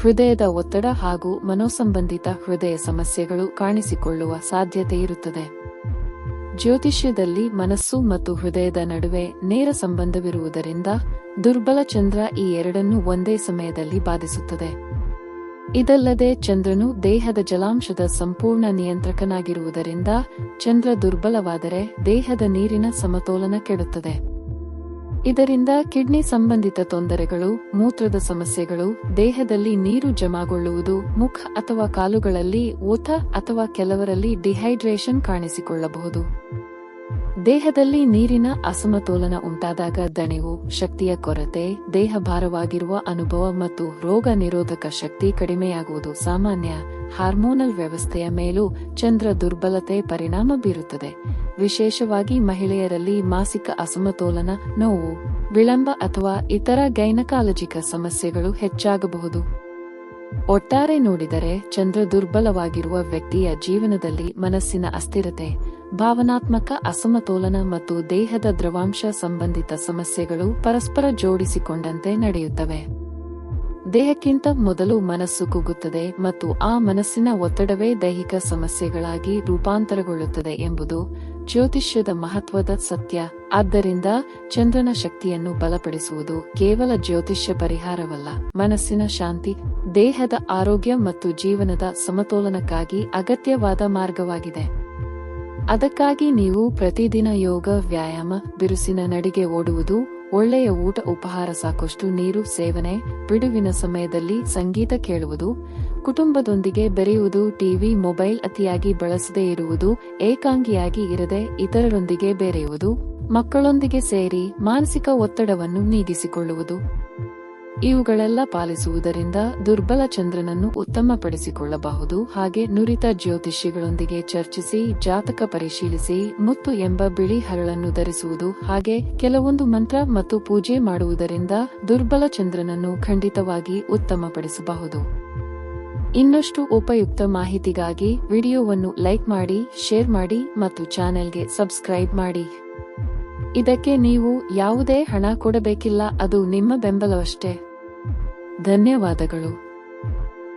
ಹೃದಯದ ಒತ್ತಡ ಹಾಗೂ ಮನೋಸಂಬಂಧಿತ ಹೃದಯ ಸಮಸ್ಯೆಗಳು ಕಾಣಿಸಿಕೊಳ್ಳುವ ಸಾಧ್ಯತೆ ಇರುತ್ತದೆ. ಜ್ಯೋತಿಷ್ಯದಲ್ಲಿ ಮನಸ್ಸು ಮತ್ತು ಹೃದಯದ ನಡುವೆ ನೇರ ಸಂಬಂಧವಿರುವುದರಿಂದ ದುರ್ಬಲ ಚಂದ್ರ ಈ ಎರಡನ್ನೂ ಒಂದೇ ಸಮಯದಲ್ಲಿ ಬಾಧಿಸುತ್ತದೆ. ಇದಲ್ಲದೆ ಚಂದ್ರನು ದೇಹದ ಜಲಾಂಶದ ಸಂಪೂರ್ಣ ನಿಯಂತ್ರಕನಾಗಿರುವುದರಿಂದ ಚಂದ್ರ ದುರ್ಬಲವಾದರೆ ದೇಹದ ನೀರಿನ ಸಮತೋಲನ ಕೆಡುತ್ತದೆ. ಇದರಿಂದ ಕಿಡ್ನಿ ಸಂಬಂಧಿತ ತೊಂದರೆಗಳು, ಮೂತ್ರದ ಸಮಸ್ಯೆಗಳು, ದೇಹದಲ್ಲಿ ನೀರು ಜಮಾಗೊಳ್ಳುವುದು, ಮುಖ ಅಥವಾ ಕಾಲುಗಳಲ್ಲಿ ಊತ ಅಥವಾ ಕೆಲವರಲ್ಲಿ ಡಿಹೈಡ್ರೇಷನ್ ಕಾಣಿಸಿಕೊಳ್ಳಬಹುದು. ದೇಹದಲ್ಲಿ ನೀರಿನ ಅಸಮತೋಲನ ಉಂಟಾದಾಗ ದಣಿವು, ಶಕ್ತಿಯ ಕೊರತೆ ದೇಹ ಭಾರವಾಗಿರುವ ಅನುಭವ ಮತ್ತು ರೋಗ ನಿರೋಧಕ ಶಕ್ತಿ ಕಡಿಮೆಯಾಗುವುದು ಸಾಮಾನ್ಯ ಹಾರ್ಮೋನಲ್ ವ್ಯವಸ್ಥೆಯ ಮೇಲೂ ಚಂದ್ರ ದುರ್ಬಲತೆ ಪರಿಣಾಮ ಬೀರುತ್ತದೆ. ವಿಶೇಷವಾಗಿ ಮಹಿಳೆಯರಲ್ಲಿ ಮಾಸಿಕ ಅಸಮತೋಲನ, ನೋವು, ವಿಳಂಬ ಅಥವಾ ಇತರ ಗೈನಕಾಲಜಿಕ ಸಮಸ್ಯೆಗಳು ಹೆಚ್ಚಾಗಬಹುದು. ಒಟ್ಟಾರೆ ನೋಡಿದರೆ ಚಂದ್ರ ದುರ್ಬಲವಾಗಿರುವ ವ್ಯಕ್ತಿಯ ಜೀವನದಲ್ಲಿ ಮನಸ್ಸಿನ ಅಸ್ಥಿರತೆ ಭಾವನಾತ್ಮಕ ಅಸಮತೋಲನ ಮತ್ತು ದೇಹದ ದ್ರವಾಂಶ ಸಂಬಂಧಿತ ಸಮಸ್ಯೆಗಳು ಪರಸ್ಪರ ಜೋಡಿಸಿಕೊಂಡಂತೆ ನಡೆಯುತ್ತವೆ. ದೇಹಕ್ಕಿಂತ ಮೊದಲು ಮನಸ್ಸು ಕುಗ್ಗುತ್ತದೆ ಮತ್ತು ಆ ಮನಸ್ಸಿನ ಒತ್ತಡವೇ ದೈಹಿಕ ಸಮಸ್ಯೆಗಳಾಗಿ ರೂಪಾಂತರಗೊಳ್ಳುತ್ತದೆ ಎಂಬುದು ಜ್ಯೋತಿಷ್ಯದ ಮಹತ್ವದ ಸತ್ಯ. ಆದ್ದರಿಂದ ಚಂದ್ರನ ಶಕ್ತಿಯನ್ನು ಬಲಪಡಿಸುವುದು ಕೇವಲ ಜ್ಯೋತಿಷ್ಯ ಪರಿಹಾರವಲ್ಲ. ಮನಸ್ಸಿನ ಶಾಂತಿ, ದೇಹದ ಆರೋಗ್ಯ ಮತ್ತು ಜೀವನದ ಸಮತೋಲನಕ್ಕಾಗಿ ಅಗತ್ಯವಾದ ಮಾರ್ಗವಾಗಿದೆ. ಅದಕ್ಕಾಗಿ ನೀವು ಪ್ರತಿದಿನ ಯೋಗ, ವ್ಯಾಯಾಮ, ಬಿರುಸಿನ ನಡಿಗೆ ಓಡುವುದು, ಒಳ್ಳೆಯ ಊಟ, ಉಪಹಾರ, ಸಾಕಷ್ಟು ನೀರು, ಸೇವನೆ, ಬಿಡುವಿನ ಸಮಯದಲ್ಲಿ ಸಂಗೀತ ಕೇಳುವುದು, ಕುಟುಂಬದೊಂದಿಗೆ ಬೆರೆಯುವುದು, ಟಿವಿ, ಮೊಬೈಲ್ ಅತಿಯಾಗಿ ಬಳಸದೇ ಇರುವುದು, ಏಕಾಂಗಿಯಾಗಿ ಇರದೆ ಇತರರೊಂದಿಗೆ ಬೆರೆಯುವುದು, ಮಕ್ಕಳೊಂದಿಗೆ ಸೇರಿ ಮಾನಸಿಕ ಒತ್ತಡವನ್ನು ನೀಗಿಸಿಕೊಳ್ಳುವುದು. ಇವುಗಳೆಲ್ಲ ಪಾಲಿಸುವುದರಿಂದ ದುರ್ಬಲ ಚಂದ್ರನನ್ನು ಉತ್ತಮಪಡಿಸಿಕೊಳ್ಳಬಹುದು. ಹಾಗೆ ನುರಿತ ಜ್ಯೋತಿಷಿಗಳೊಂದಿಗೆ ಚರ್ಚಿಸಿ, ಜಾತಕ ಪರಿಶೀಲಿಸಿ ಮುತ್ತು ಎಂಬ ಬಿಳಿ ಹರಳನ್ನು ಧರಿಸುವುದು. ಹಾಗೆ ಕೆಲವೊಂದು ಮಂತ್ರ ಮತ್ತು ಪೂಜೆ ಮಾಡುವುದರಿಂದ ದುರ್ಬಲ ಚಂದ್ರನನ್ನು ಖಂಡಿತವಾಗಿ ಉತ್ತಮಪಡಿಸಬಹುದು. ಇನ್ನಷ್ಟು ಉಪಯುಕ್ತ ಮಾಹಿತಿಗಾಗಿ ವಿಡಿಯೋವನ್ನು ಲೈಕ್ ಮಾಡಿ, ಶೇರ್ ಮಾಡಿ ಮತ್ತು ಚಾನೆಲ್ಗೆ ಸಬ್ಸ್ಕ್ರೈಬ್ ಮಾಡಿ. ಇದಕ್ಕೆ ನೀವು ಯಾವುದೇ ಹಣ ಕೊಡಬೇಕಿಲ್ಲ, ಅದು ನಿಮ್ಮ ಬೆಂಬಲವಷ್ಟೇ. ಧನ್ಯವಾದಗಳು.